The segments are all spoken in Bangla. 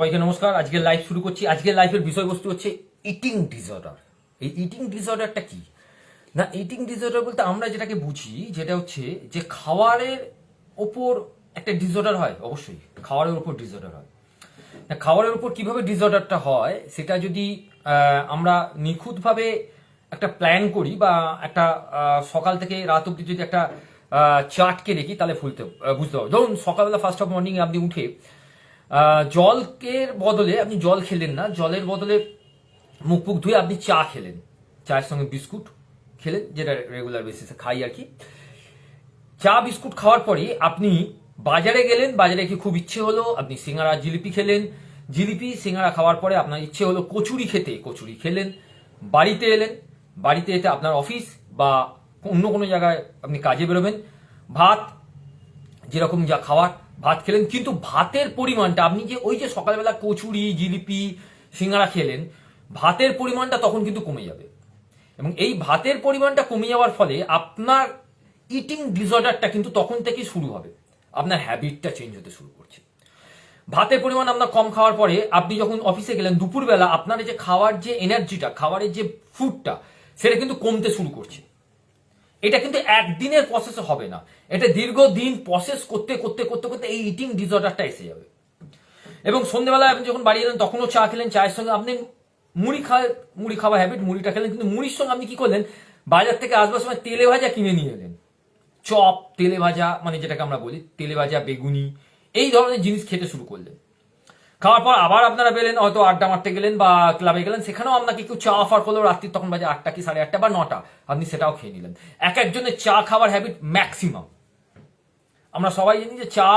সবাইকে নমস্কার। আজকে লাইভ শুরু করছি। আজকের লাইফের বিষয়বস্তু হচ্ছে ইটিং ডিসঅর্ডার এই ইটিং ডিসঅর্ডারটা কি? না ইটিং ডিসঅর্ডার বলতে আমরা যেটাকে বুঝি, যেটা হচ্ছে যে খাবারের ওপর একটা ডিসঅর্ডার হয়, অবশ্যই। খাবারের ওপর ডিসঅর্ডার হয়। না খাবারের ওপর কীভাবে ডিসঅর্ডারটা হয়, সেটা যদি আমরা নিখুঁতভাবে একটা প্ল্যান করি বা একটা সকাল থেকে রাত অব্দি যদি একটা চার্টকে দেখি, তাহলে ফুলতে বুঝতে পারব। ধরুন সকালবেলা ফার্স্ট অফ মর্নিং আপনি উঠে জলকের বদলে আপনি জল খেলেন না, জলের বদলে মুখ মুখ ধুয়ে আপনি চা খেলেন। চায়ের সঙ্গে বিস্কুট খেলেন, যেটা রেগুলার বেসিসে খাই আর কি। চা, বিস্কুট খাওয়ার পরে আপনি বাজারে গেলেন, বাজারে কি খুব ইচ্ছে হলো আপনি সিঙ্গারা, জিলিপি খেলেন। জিলিপি, সিঙ্গারা খাওয়ার পরে আপনার ইচ্ছে হলো কচুরি খেতে, কচুরি খেলেন। বাড়িতে এলেন, বাড়িতে এতে আপনার অফিস বা অন্য কোনো জায়গায় আপনি কাজে বেরোবেন। ভাত, যেরকম যা খাওয়ার ভাত খেলেন, কিন্তু ভাতের পরিমাণটা, আপনি যে ওই যে সকালবেলা কচুরি, জিলিপি, সিঙ্গারা খেলেন, ভাতের পরিমাণটা তখন কিন্তু কমে যাবে। এবং এই ভাতের পরিমাণটা কমে যাওয়ার ফলে আপনার ইটিং ডিসঅর্ডারটা কিন্তু তখন থেকেই শুরু হবে। আপনার হ্যাবিটটা চেঞ্জ হতে শুরু করছে। ভাতের পরিমাণ আপনার কম খাওয়ার পরে আপনি যখন অফিসে গেলেন, দুপুরবেলা আপনার যে খাওয়ার যে এনার্জিটা খাবারের যে ফুডটা সেটা কিন্তু কমতে শুরু করছে। এটা কিন্তু একদিনের প্রসেসে হবে না। এটা দীর্ঘদিন প্রসেস করতে করতে করতে করতে এই ইটিং ডিসঅর্ডারটা এসে যাবে। এবং সন্ধ্যেবেলায় আপনি যখন বাড়ি এলেন, তখনও চা খেলেন, চায়ের সঙ্গে আপনি মুড়ি খা মুড়ি খাওয়া হ্যাবিট মুড়িটা খেলেন, কিন্তু মুড়ির সঙ্গে আপনি কি করলেন? বাজার থেকে আসবার সময় তেলে ভাজা কিনে নিয়ে এলেন। চপ, তেলে ভাজা মানে যেটাকে আমরা বলি, তেলে ভাজা, বেগুনি, এই ধরনের জিনিস খেতে শুরু করলেন। খাওয়ার পর আবার আপনারা পেলেন, হয়তো আড্ডা মারতে গেলেন বা ক্লাবে গেলেন, সেখানেও আপনাকে কেউ চা অফার করল রাত্রি, তখন বাজে আটটা কি সাড়ে আটটা বা নটা। আপনি সেটাও খেয়ে নিলেন। এক একজনের চা খাওয়ার হ্যাবিট ম্যাক্সিমাম আমরা সবাই জানি যে চা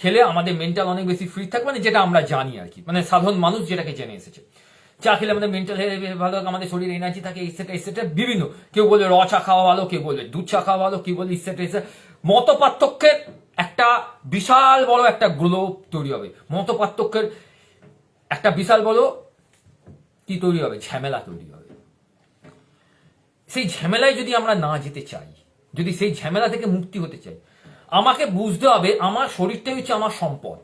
খেলে আমাদের মেন্টাল অনেক বেশি ফ্রি থাকবে মানে যেটা আমরা জানি আর কি। মানে সাধারণ মানুষ যেটাকে জেনে এসেছে। চা খেলে আমাদের মেন্টাল হেলথ ভালো থাকে আমাদের শরীর এনার্জি থাকে ইসেটা ইসেটা বিভিন্ন। কেউ বলে র চা খাওয়া ভালো, কেউ বলে দুধ চা খাওয়া ভালো, কেউ বলে ইসেটা ইসে মত পার্থক্যের একটা বিশাল বড় একটা গ্লোব তৈরি হবে। মত পার্থক্যের একটা বিশাল বড় কি তৈরি হবে? ঝামেলা তৈরি হবে। সেই ঝামেলায় যদি আমরা না যেতে চাই, যদি সেই ঝামেলা থেকে মুক্তি হতে চাই, আমাকে বুঝতে হবে আমার শরীরটাই হচ্ছে আমার সম্পদ।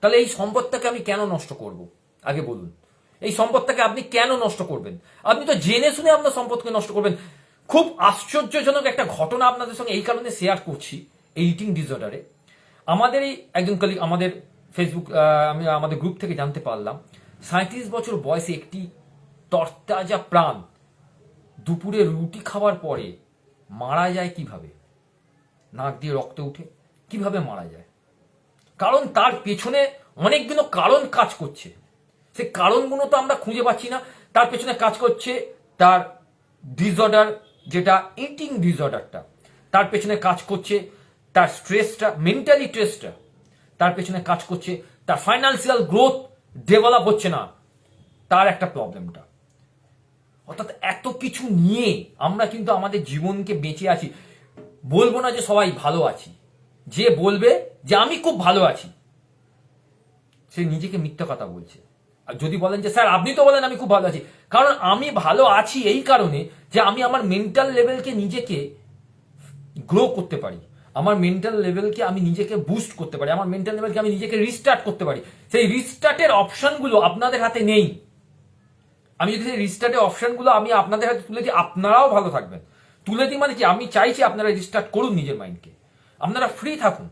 তাহলে এই সম্পদটাকে আমি কেন নষ্ট করব? আগে বলুন। এই সম্পদটাকে আপনি কেন নষ্ট করবেন? আপনি তো জেনে শুনে আপনার সম্পদকে নষ্ট করবেন। খুব আশ্চর্যজনক একটা ঘটনা আপনাদের সঙ্গে এই কারণে শেয়ার করছি। ইটিং ডিসঅর্ডারে এই একজন কলিগ আমাদের ফেসবুক আমি আমাদের গ্রুপ থেকে জানতে পারলাম সাঁত্রিশ বছর বয়সে একটি তরতাজা প্রাণ দুপুরে রুটি খাওয়ার পরে মারা যায় কীভাবে? নাক দিয়ে রক্ত উঠে, কীভাবে মারা যায়? কারণ তার পেছনে অনেকগুলো কারণ কাজ করছে। সেই কারণগুলো তো আমরা খুঁজে পাচ্ছি না। তার পেছনে কাজ করছে তার ডিসঅর্ডার যেটা ইটিং ডিসঅর্ডারটা তার পেছনে কাজ করছে তার স্ট্রেসটা মেন্টালি স্ট্রেসটা তার পেছনে কাজ করছে, তার ফাইন্যান্সিয়াল গ্রোথ ডেভেলপ হচ্ছে না, তার একটা প্রবলেমটা অর্থাৎ এত কিছু নিয়ে আমরা কিন্তু আমাদের জীবনকে বেঁচে আছি। বলব না যে সবাই ভালো আছি। যে বলবে যে আমি খুব ভালো আছি, সে নিজেকে মিথ্যা কথা বলছে। আর যদি বলেন যে, স্যার, আপনি তো বলেন আমি খুব ভালো আছি। কারণ আমি ভালো আছি এই কারণে যে আমি আমার মেন্টাল লেভেলকে নিজেকে গ্রো করতে পারি। আমার মেন্টাল লেভেলকে আমি নিজেকে বুস্ট করতে পারি, আমার মেন্টাল লেভেলকে আমি নিজেকে রিস্টার্ট করতে পারি। সেই রিস্টার্টের অপশনগুলো আপনাদের হাতে নেই। আমি যদি সেই রিস্টার্টের অপশনগুলো আমি আপনাদের হাতে তুলে দিই, আপনারাও ভালো থাকবেন। তুলে দিই মানে কি? আমি চাইছি আপনারা রিস্টার্ট করুন নিজের মাইন্ডকে আপনারা ফ্রি থাকুন।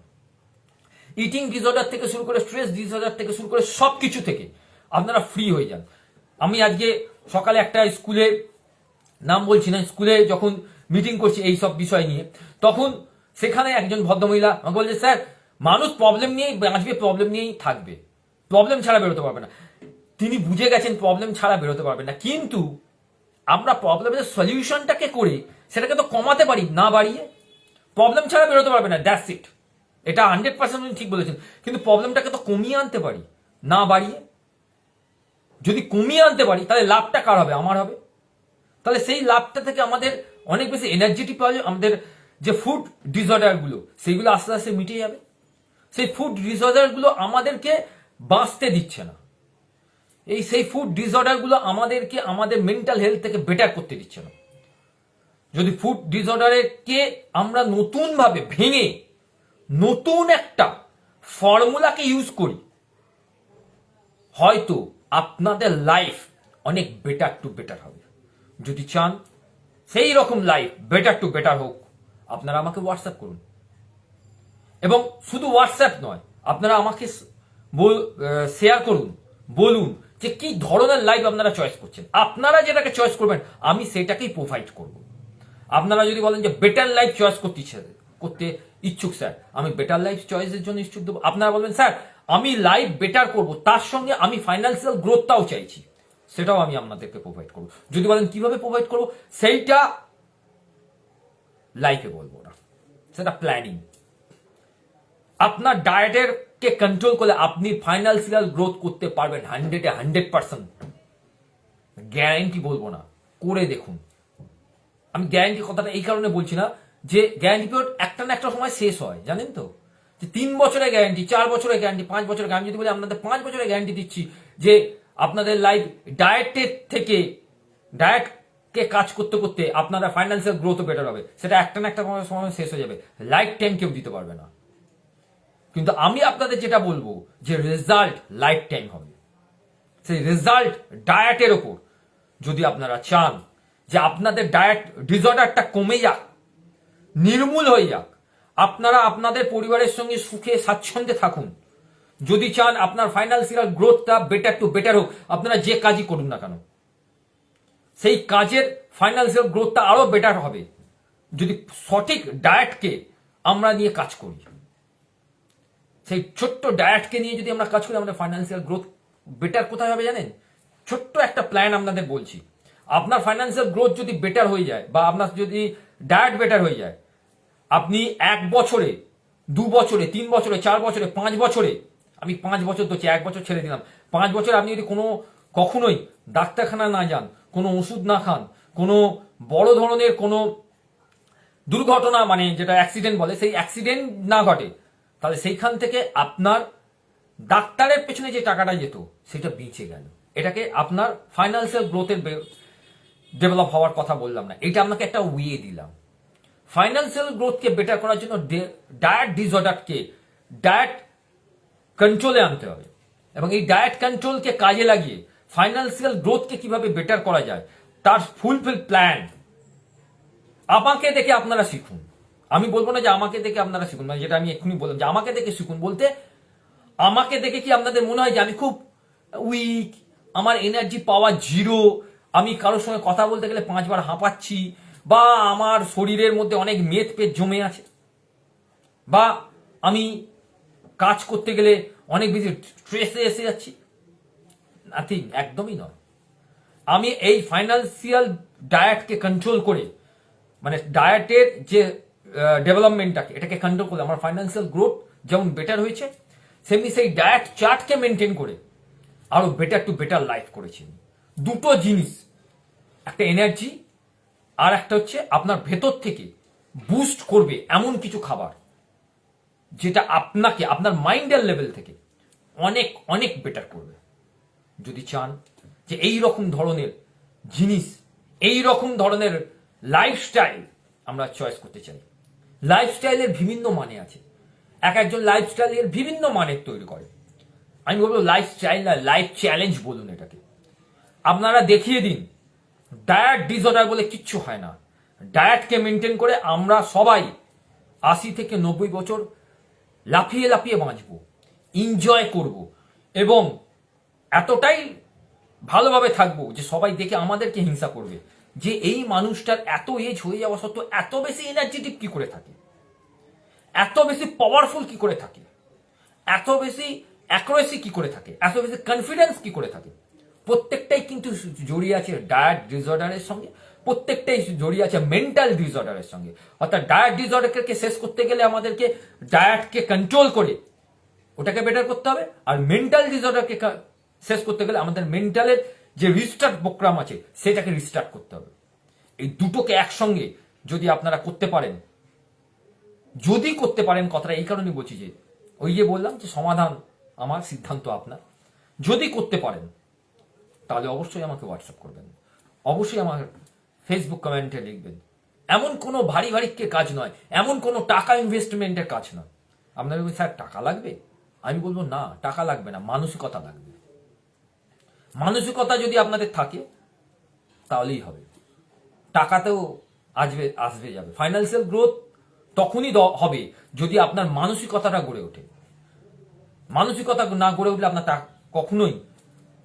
ইটিং ডিসঅর্ডার থেকে শুরু করে স্ট্রেস ডিসঅর্ডার থেকে শুরু করে সব কিছু থেকে আপনারা ফ্রি হয়ে যান। আমি আজকে সকালে একটা স্কুলে, নাম বলছি না, স্কুলে যখন মিটিং করছি এই সব বিষয় নিয়ে, তখন সেখানে একজন ভদ্রমহিলা আমাকে বলছে, স্যার, মানুষ প্রবলেম নিয়েই বাঁচবে প্রবলেম নিয়েই থাকবে। প্রবলেম ছাড়া বেরোতে পারবে না। তিনি বুঝে গেছেন প্রবলেম ছাড়া বেরোতে পারবে না। কিন্তু আমরা প্রবলেমের সলিউশনটাকে করে সেটাকে তো কমাতে পারি, না বাড়িয়ে। প্রবলেম ছাড়া বেরোতে পারবে না দ্যাটস ইট এটা হান্ড্রেড পার্সেন্ট ঠিক বলেছেন। কিন্তু প্রবলেমটাকে তো কমিয়ে আনতে পারি, না বাড়িয়ে। যদি কমিয়ে আনতে পারি, তাহলে লাভটা কার হবে? আমার হবে। তাহলে সেই লাভটা থেকে আমাদের অনেক বেশি এনার্জেটিক পাওয়া যায়, আমাদের যে ফুড ডিসঅর্ডারগুলো সেইগুলো আস্তে আস্তে মিটে যাবে। সেই ফুড ডিসঅর্ডারগুলো আমাদেরকে বাঁচতে দিচ্ছে না। এই সেই ফুড ডিসঅর্ডারগুলো আমাদেরকে, আমাদের মেন্টাল হেলথ থেকে বেটার করতে দিচ্ছে না। যদি ফুড ডিসঅর্ডারকে আমরা নতুনভাবে ভেঙে, নতুন একটা ফর্মুলাকে ইউজ করি, হয়তো আপনাদের লাইফ অনেক বেটার টু বেটার হবে। যদি চান, সেই রকম লাইফ বেটার টু বেটার হোক। আপনারা আমাকে হোয়াটসঅ্যাপ করুন। এবং শুধু হোয়াটসঅ্যাপ নয়, আপনারা আমাকে শেয়ার করুন, বলুন যে কি ধরনের লাইভ আপনারা চয়েস করছেন। আপনারা যেটাকে চয়েস করবেন, আমি সেটাকেই প্রোভাইড করব। আপনারা যদি বলেন যে বেটার লাইফ চয়েস করতে করতে ইচ্ছুক স্যার আমি বেটার লাইফ চয়েসের জন্য ইচ্ছুক দেবো। আপনারা বলবেন, স্যার, আমি লাইফ বেটার করব, তার সঙ্গে আমি ফাইন্যান্সিয়াল গ্রোথটাও চাইছি। সেটাও আমি আপনাদেরকে প্রোভাইড করব। যদি বলেন, কীভাবে প্রোভাইড করব? সেইটা লাইফে বলব না সেটা প্ল্যানিং আপনার ডায়েটের কে কন্ট্রোল করলে আপনি ফাইন্যান্সিয়াল গ্রোথ করতে পারবেন হান্ড্রেডে হান্ড্রেড পার্সেন্ট গ্যারান্টি বলব না। করে দেখুন। আমি গ্যারান্টি কথাটা এই কারণে বলছি না যে গ্যারান্টি পিরিয়ড একটা না একটা সময় শেষ হয়, জানেন তো? যে তিন বছরের গ্যারান্টি চার বছরের গ্যারান্টি পাঁচ বছরের গ্যারান্টি যদি বলি আপনাদের পাঁচ বছরের গ্যারান্টি দিচ্ছি যে আপনাদের লাইফ ডায়েটের থেকে ডায়েটকে কাজ করতে করতে আপনারা ফাইন্যান্সিয়াল গ্রোথও বেটার হবে। সেটা একটা না একটা সময় শেষ হয়ে যাবে। লাইফ টাইম কেউ দিতে পারবে না। কিন্তু আমি আপনাদের যেটা বলব, যে রেজাল্ট লাইফ টাইম হবে। সেই রেজাল্ট ডায়েটের ওপর যদি আপনারা চান, যে আপনাদের ডায়েট ডিসঅর্ডারটা কমে যাক, নির্মূল হয়ে যাক, আপনারা আপনাদের পরিবারের সঙ্গে সুখে স্বাচ্ছন্দ্যে থাকুন। যদি চান আপনার ফাইন্যান্সিয়াল গ্রোথটা বেটার টু বেটার হোক, আপনারা যে কাজই করুন না কেন। সেই কাজের ফাইন্যান্সিয়াল গ্রোথটা আরও বেটার হবে। যদি সঠিক ডায়েটকে আমরা নিয়ে কাজ করি। সেই ছোট্ট ডায়েটকে নিয়ে যদি আমরা কাজ করি, আমাদের ফাইন্যান্সিয়াল গ্রোথ বেটার কোথায় হবে জানেন? ছোট্ট একটা প্ল্যান আপনাদের বলছি। আপনার ফাইন্যান্সিয়াল গ্রোথ যদি বেটার হয়ে যায় বা আপনার যদি ডায়েট বেটার হয়ে যায়, আপনি এক বছরে, দু বছরে, তিন বছরে, চার বছরে, পাঁচ বছরে, আমি পাঁচ বছর তো এক বছর ছেড়ে দিলাম, পাঁচ বছর আপনি যদি কোনো কখনোই ডাক্তারখানা না যান কোনো ওষুধ না খান, কোনো বড় ধরনের কোনো দুর্ঘটনা মানে যেটা অ্যাক্সিডেন্ট বলে, সেই অ্যাক্সিডেন্ট না ঘটে, তাহলে সেইখান থেকে আপনার ডাক্তারের পেছনে যে টাকাটা যেত, সেটা বেঁচে গেল। এটাকে আপনার ফাইন্যান্সিয়াল গ্রোথের ডেভেলপ হওয়ার কথা বললাম না। এটা আপনাকে একটা ওয়ে দিলাম। ফাইন্যান্সিয়াল গ্রোথকে বেটার করার জন্য ডায়েট ডিসঅর্ডারকে ডায়েট কন্ট্রোলে আনতে হবে। এবং এই ডায়েট কন্ট্রোলকে কাজে লাগিয়ে ফাইন্যান্সিয়াল গ্রোথকে কীভাবে বেটার করা যায়, তার ফুলফিল প্ল্যান আমাকে দেখে আপনারা শিখুন। আমি বলব না যে আমাকে দেখে আপনারা শিখুন মানে যেটা আমি এক্ষুনি বললাম, যে আমাকে দেখে শিখুন বলতে, আমাকে দেখে কি আপনাদের মনে হয় যে আমি খুব উইক আমার এনার্জি পাওয়ার জিরো আমি কারোর সঙ্গে কথা বলতে গেলে পাঁচবার হাঁপাচ্ছি, বা আমার শরীরের মধ্যে অনেক মেদ পেট জমে আছে, বা আমি কাজ করতে গেলে অনেক বেশি স্ট্রেসে এসে যাচ্ছি। নাথিং একদমই নয়। আমি এই ফাইন্যান্সিয়াল ডায়েটকে কন্ট্রোল করে মানে ডায়েটের যে ডেভেলপমেন্টটাকে এটাকে কন্ট্রোল করে, আমার ফাইন্যান্সিয়াল গ্রোথ যেমন বেটার হয়েছে, সেমনি সেই ডায়েট চার্টকে মেনটেন করে, আরও বেটার টু বেটার লাইফ করেছি দুটো জিনিস, একটা এনার্জি আর একটা হচ্ছে আপনার ভেতর থেকে বুস্ট করবে এমন কিছু খাবার, যেটা আপনাকে, আপনার মাইন্ডের লেভেল থেকে অনেক অনেক বেটার করবে। যদি চান যে এই রকম ধরনের জিনিস, এই রকম ধরনের লাইফস্টাইল আমরা চয়েস করতে চাই। লাইফস্টাইলের বিভিন্ন মানে আছে। এক একজন লাইফস্টাইলের বিভিন্ন মানের তৈরি করে। আমি বলব লাইফস্টাইল না লাইফ চ্যালেঞ্জ বলুন এটাকে। আপনারা দেখিয়ে দিন ডায়েট ডিসঅর্ডার বলে কিচ্ছু হয় না। ডায়েটকে মেনটেন করে আমরা সবাই আশি থেকে নব্বই বছর লাফিয়ে লাফিয়ে বাঁচবো এনজয় করব এবং এতটাই ভালোভাবে থাকব যে সবাই দেখে আমাদেরকে হিংসা করবে। যে এই মানুষটার এত এজ হয়ে যাওয়া সত্ত্বেও এত বেশি এনার্জেটিক কি করে থাকে? এত বেশি পাওয়ারফুল কি করে থাকে? এত বেশি অ্যাকুরেসি কি করে থাকে? এত বেশি কনফিডেন্স কি করে থাকে? প্রত্যেকটাই কিন্তু জড়িয়ে আছে ডায়েট ডিসঅর্ডারের সঙ্গে, প্রত্যেকটাই জড়িয়ে আছে মেন্টাল ডিসঅর্ডারের সঙ্গে। অর্থাৎ ডায়েট ডিসঅর্ডারকে শেষ করতে গেলে আমাদেরকে ডায়েটকে কন্ট্রোল করে, ওটাকে বেটার করতে হবে। আর মেন্টাল ডিসঅর্ডারকে শেষ করতে গেলে আমাদের মেন্টালের যে রিস্টার্ট প্রোগ্রাম আছে, সেটাকে রিস্টার্ট করতে হবে। এই দুটোকে একসঙ্গে যদি আপনারা করতে পারেন, যদি করতে পারেন, কথাটা এই কারণে বলছি যে, ওই যে বললাম যে সমাধান আমার সিদ্ধান্ত আপনার। যদি করতে পারেন, তাহলে অবশ্যই আমাকে হোয়াটসঅ্যাপ করবেন। অবশ্যই আমার ফেসবুক কমেন্টে লিখবেন। এমন কোনো ভারী ভারিকে কাজ নয়, এমন কোনো টাকা ইনভেস্টমেন্টের কাজ নয়। আপনার স্যার, টাকা লাগবে? আমি বলব, না, টাকা লাগবে না, মানসিকতা লাগবে। মানসিকতা যদি আপনাদের থাকে, তাহলেই হবে। টাকাতেও আসবে আসবে যাবে। ফাইন্যান্সিয়াল গ্রোথ তখনই হবে যদি আপনার মানসিকতাটা গড়ে ওঠে। মানসিকতা না গড়ে উঠলে আপনার কখনোই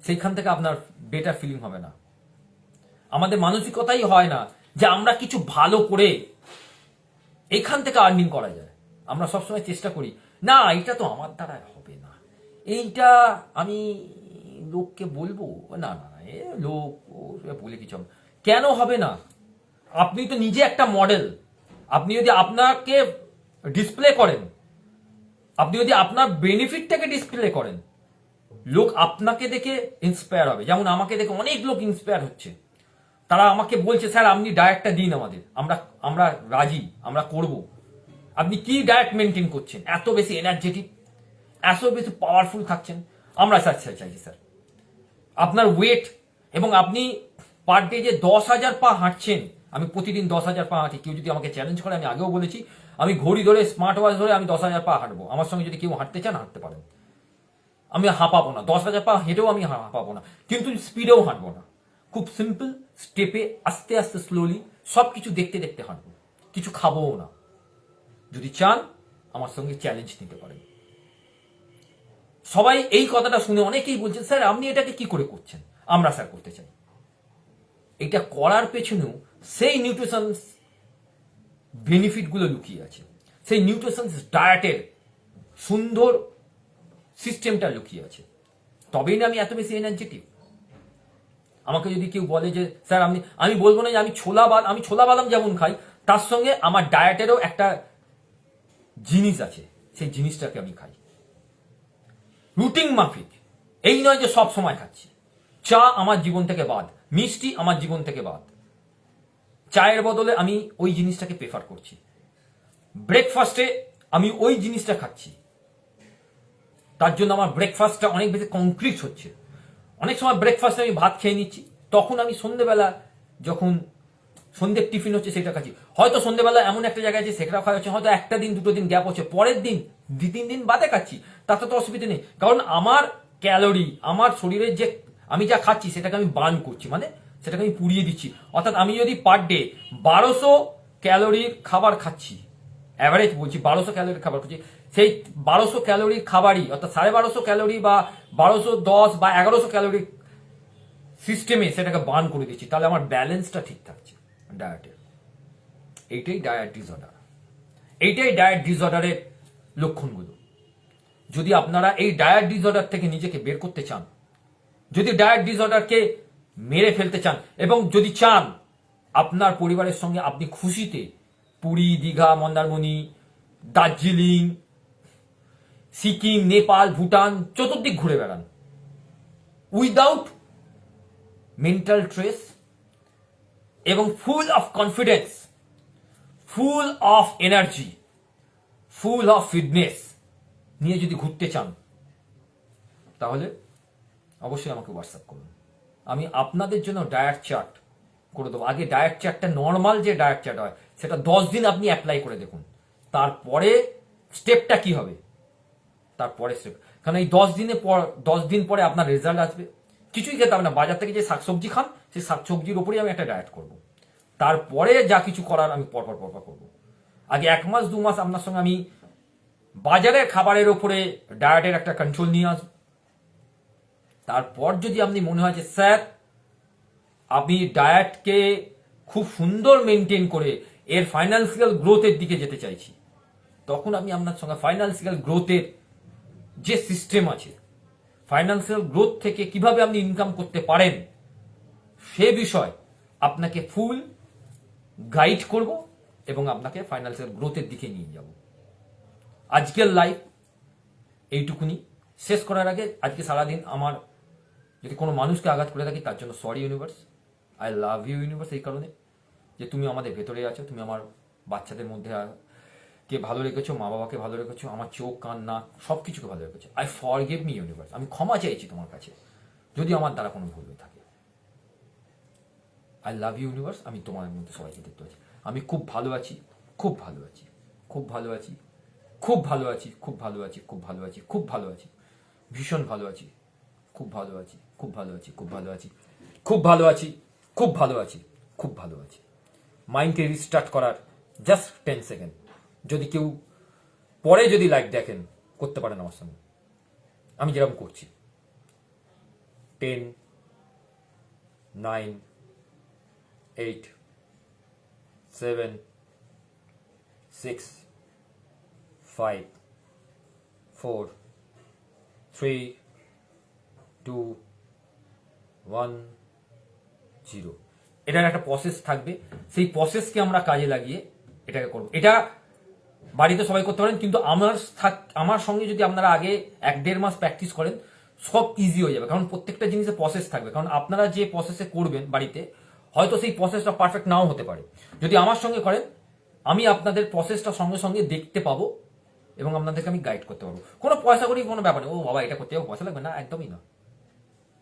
সেইখান থেকে আপনার বেটার ফিলিং হবে না। আমাদের মানসিকতাই হয় না যে আমরা কিছু ভালো করে এখান থেকে আর্নিং করা যায়। আমরা সবসময় চেষ্টা করি, না এটা তো আমার দ্বারা হবে না। এইটা আমি লোককে বলব? না না এ লোক বলে কিছু কেন হবে না? আপনি তো নিজে একটা মডেল আপনি যদি আপনাকে ডিসপ্লে করেন, আপনি যদি আপনার বেনিফিটটাকে ডিসপ্লে করেন, লোক আপনাকে দেখে ইন্সপায়ার হবে। যেমন আমাকে দেখে অনেক লোক ইন্সপায়ার হচ্ছে। তারা আমাকে বলছে, স্যার, আপনি ডায়েটটা দিন আমাদের। আমরা আমরা রাজি, আমরা করব। আপনি কি ডায়েট মেনটেন করছেন? এত বেশি এনার্জেটিক এত বেশি পাওয়ারফুল থাকছেন। আমরা, স্যার চাইছি স্যার আপনার ওয়েট এবং আপনি পার ডে যে দশ হাজার পা হাঁটছেন, আমি প্রতিদিন দশ হাজার পা হাঁটি, কেউ যদি আমাকে চ্যালেঞ্জ করে, আমি আগেও বলেছি, আমি ঘড়ি ধরে স্মার্ট ওয়াচ ধরে আমি দশ হাজার পা হাঁটবো। আমার সঙ্গে যদি কেউ হাঁটতে চান হাঁটতে পারেন। আমি হাঁপাবো না। দশ হাজার পা হেঁটেও আমি হাঁপাবো না। কিন্তু স্পিডেও হাঁটবো না। খুব সিম্পল স্টেপে আস্তে আস্তে স্লোলি সব কিছু দেখতে দেখতে হাঁটবো। কিছু খাবোও না। যদি চান, আমার সঙ্গে চ্যালেঞ্জ নিতে পারেন। সবাই এই কথাটা শুনে অনেকেই বলছেন স্যার, আপনি এটাকে কি করে করছেন? আমরা, স্যার, করতে চাই। এটা করার পেছনেও সেই নিউট্রিশন বেনিফিটগুলো লুকিয়ে আছে। সেই নিউট্রিশন ডায়েটের সুন্দর সিস্টেমটা লুকিয়ে আছে। তবেই না আমি এত বেশি এনার্জেটিক আমাকে যদি কেউ বলে যে, স্যার, আপনি, আমি বলব না যে আমি ছোলা বাদ আমি ছোলা বাদাম যেমন খাই, তার সঙ্গে আমার ডায়েটেরও একটা জিনিস আছে। সেই জিনিসটাকে আমি খাই। রুটিন মাফিক। এই নয় যে সব সময় খাচ্ছি। চা আমার জীবন থেকে বাদ, মিষ্টি আমার জীবন থেকে বাদ। চায়ের বদলে আমি ওই জিনিসটাকে প্রেফার করছি। ব্রেকফাস্টে আমি ওই জিনিসটা খাচ্ছি। তার জন্য আমার ব্রেকফাস্টটা অনেক বেশি কংক্রিট হচ্ছে। অনেক সময় ব্রেকফাস্টে আমি ভাত খেয়ে নিচ্ছি, তখন আমি সন্ধেবেলা যখন সন্ধ্যের টিফিন হচ্ছে সেটা খাচ্ছি। হয়তো সন্ধ্যেবেলা এমন একটা জায়গায় আছে সেটা খাওয়া হচ্ছে, হয়তো একটা দিন, দুটো দিন গ্যাপ হচ্ছে, পরের দিন, দু, তিন দিন বাদে খাচ্ছি। তাতে তো অসুবিধা নেই। কারণ আমার ক্যালোরি আমার শরীরের যে, আমি যা খাচ্ছি সেটাকে আমি বার্ন করছি মানে সেটাকে আমি পুড়িয়ে দিচ্ছি। অর্থাৎ আমি যদি পার ডে বারোশো ক্যালোরির খাবার খাচ্ছি অ্যাভারেজ বলছি বারোশো ক্যালোরির খাবার খাচ্ছি, সেই বারোশো ক্যালোরির খাবারই, অর্থাৎ সাড়ে বারোশো ক্যালোরি বা বারোশো দশ বা এগারোশো ক্যালোরির সিস্টেমে সেটাকে বার্ন করে দিচ্ছি। তাহলে আমার ব্যালেন্সটা ঠিক থাকছে। ডায়েটের। এইটাই ডায়েট ডিসঅর্ডার এইটাই ডায়েট ডিসঅর্ডারের লক্ষণগুলো। যদি আপনারা এই ডায়েট ডিসঅর্ডার থেকে নিজেকে বের করতে চান, যদি ডায়েট ডিসঅর্ডারকে মেরে ফেলতে চান, এবং যদি চান আপনার পরিবারের সঙ্গে আপনি খুশিতে পুরী, দীঘা, মন্দারমণি, দার্জিলিং, সিকিম, নেপাল, ভুটান, চতুর্দিক ঘুরে বেড়ান। উইদাউট মেন্টাল ট্রেস এবং full of confidence full of energy full of fitness নিয়ে যদি ঘুরতে চান, তাহলে অবশ্যই আমাকে হোয়াটসঅ্যাপ করুন। আমি আপনাদের জন্য ডায়েট চার্ট করে দেবো। আগে ডায়েট চার্টটা নর্মাল যে ডায়েট চার্ট হয়, সেটা দশ দিন আপনি অ্যাপ্লাই করে দেখুন। তারপরে স্টেপটা কি হবে? তারপরে স্টেপ কারণ এই দশ দিনে পর, দশ দিন পরে আপনার রেজাল্ট আসবে। কিছুই খেতে হবে না। বাজার থেকে যে শাকসবজি খান সেই শাক সবজির উপরেই আমি একটা ডায়েট করব। তারপরে যা কিছু করার আমি পরপর পরপর করব। আগে এক মাস, দু মাস আপনার সঙ্গে আমি বাজারের খাবারের ওপরে ডায়েটের একটা কন্ট্রোল নিয়ে আসব। তারপর যদি আপনি মনে হয় যে, স্যার, আপনি ডায়েটকে খুব সুন্দর মেনটেন করে এর ফাইন্যান্সিয়াল গ্রোথের দিকে যেতে চাইছি। তখন আমি আপনার সঙ্গে ফাইন্যান্সিয়াল গ্রোথের যে সিস্টেম আছে ফাইন্যান্সিয়াল গ্রোথ থেকে কীভাবে আপনি ইনকাম করতে পারেন সে বিষয় আপনাকে ফুল গাইড করব এবং আপনাকে ফাইন্যান্সিয়াল গ্রোথের দিকে নিয়ে যাব। আজকের লাইফ এইটুকুনি। শেষ করার আগে আজকে সারাদিন আমার যদি কোনো মানুষকে আঘাত করে থাকি, তার জন্য sorry universe I love you universe এই কারণে যে তুমি আমাদের ভেতরে আছো, তুমি আমার বাচ্চাদের মধ্যে কে ভালো রেখেছো, মা বাবাকে ভালো রেখেছো, আমার চোখ, কান, নাক সব কিছুকে ভালো রেখেছো। I forgive me universe আমি ক্ষমা চাইছি তোমার কাছে। যদি আমার দ্বারা কোনো ভুল হয়ে থাকে। আই লাভ ইউ ইউনিভার্স আমি তোমার মধ্যে সবাইকে দেখতে পাচ্ছি আমি খুব ভালো আছি খুব ভালো আছি খুব ভালো আছি খুব ভালো আছি খুব ভালো আছি খুব ভালো আছি খুব ভালো আছি ভীষণ ভালো আছি খুব ভালো আছি খুব ভালো আছি খুব ভালো আছি খুব ভালো আছি খুব ভালো আছি খুব ভালো আছি মাইন্ডকে রিস্টার্ট করার জাস্ট টেন সেকেন্ড যদি কেউ পরে যদি লাইক দেখেন করতে পারেন আমার সঙ্গে আমি যেরকম করছি ten nine eight seven six five four three two one zero এটার একটা প্রসেস থাকবে। সেই প্রসেসকে আমরা কাজে লাগিয়ে এটাকে করব। এটা বাড়িতে সবাই করতে পারেন, কিন্তু আমার আমার সঙ্গে যদি আপনারা আগে এক দেড় মাস প্র্যাকটিস করেন, সব ইজি হয়ে যাবে। কারণ প্রত্যেকটা জিনিসের প্রসেস থাকবে। কারণ আপনারা যে প্রসেসে করবেন বাড়িতে হয়তো সেই প্রসেসটা পারফেক্ট নাও হতে পারে। যদি আমার সঙ্গে করেন, আমি আপনাদের প্রসেসটা সঙ্গে সঙ্গে দেখতে পাবো এবং আপনাদেরকে আমি গাইড করতে পারব। কোনো পয়সা করি কোনো ব্যাপার নেই। ও বাবা, এটা করতে হবে পয়সা লাগবে? না, একদমই না।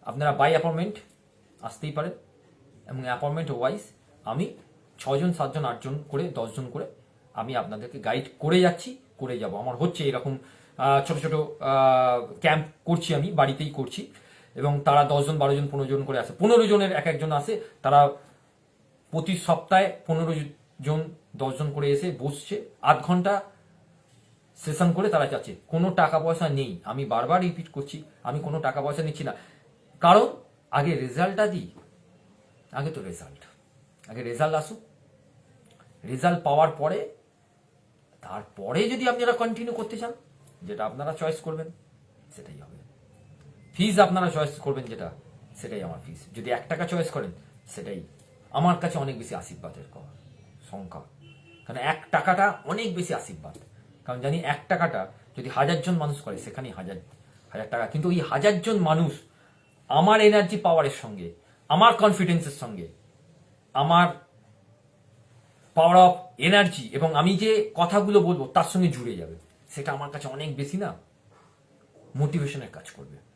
আপনারা বাই অ্যাপয়েন্টমেন্ট আসতেই পারেন এবং অ্যাপয়েন্টমেন্ট ওয়াইজ আমি ছজন সাতজন, আটজন করে, দশজন করে আমি আপনাদেরকে গাইড করে যাচ্ছি, করে যাব। আমার হচ্ছে এরকম ছোট ছোট ক্যাম্প করছি আমি, বাড়িতেই করছি। এবং তারা দশজন, বারো জন, পনেরো জন করে আসে। পনেরো জনের এক একজন আসে। তারা প্রতি সপ্তাহে পনেরো জন দশজন করে এসে বসছে। আধ ঘণ্টা সেশন করে তারা যাচ্ছে। কোনো টাকা পয়সা নেই। আমি বারবার রিপিট করছি, আমি কোনো টাকা পয়সা নিচ্ছি না। কারণ, আগে রেজাল্টটা দিই। আগে তো রেজাল্ট। আগে রেজাল্ট আসুক। রেজাল্ট পাওয়ার পরে, তারপরে যদি আপনারা কন্টিনিউ করতে চান, যেটা আপনারা চয়েস করবেন, সেটাই হবে। ফিজ আপনারা চয়েস করবেন যেটা, সেটাই আমার ফিজ যদি এক টাকা চয়েস করেন, সেটাই। আমার কাছে অনেক বেশি আশীর্বাদের সংখ্যা। কারণ এক টাকাটা অনেক বেশি আশীর্বাদ। কারণ জানি এক টাকাটা যদি হাজার জন মানুষ করে সেখানে হাজার হাজার টাকা। কিন্তু ওই হাজার জন মানুষ আমার এনার্জি পাওয়ারের সঙ্গে, আমার কনফিডেন্সের সঙ্গে, আমার পাওয়ার অফ এনার্জি এবং আমি যে কথাগুলো বলব, তার সঙ্গে জুড়ে যাবে। সেটা আমার কাছে অনেক বেশি না মোটিভেশনের কাজ করবে।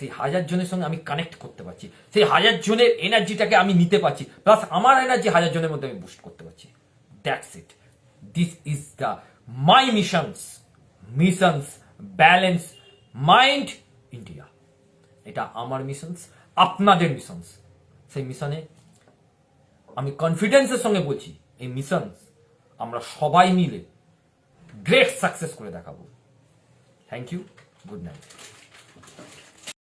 সেই হাজার জনের সঙ্গে আমি কানেক্ট করতে পারছি। সেই হাজার জনের এনার্জিটাকে আমি নিতে পারছি। প্লাস আমার এনার্জি হাজার জনের মধ্যে আমি বুস্ট করতে পারছি। That's it this is the my missions missions balance mind India এটা আমার মিশনস আপনাদের মিশনস সেই মিশনে আমি কনফিডেন্সের সঙ্গে বলছি, এই মিশন আমরা সবাই মিলে গ্রেট সাকসেস করে দেখাবো। Thank you good night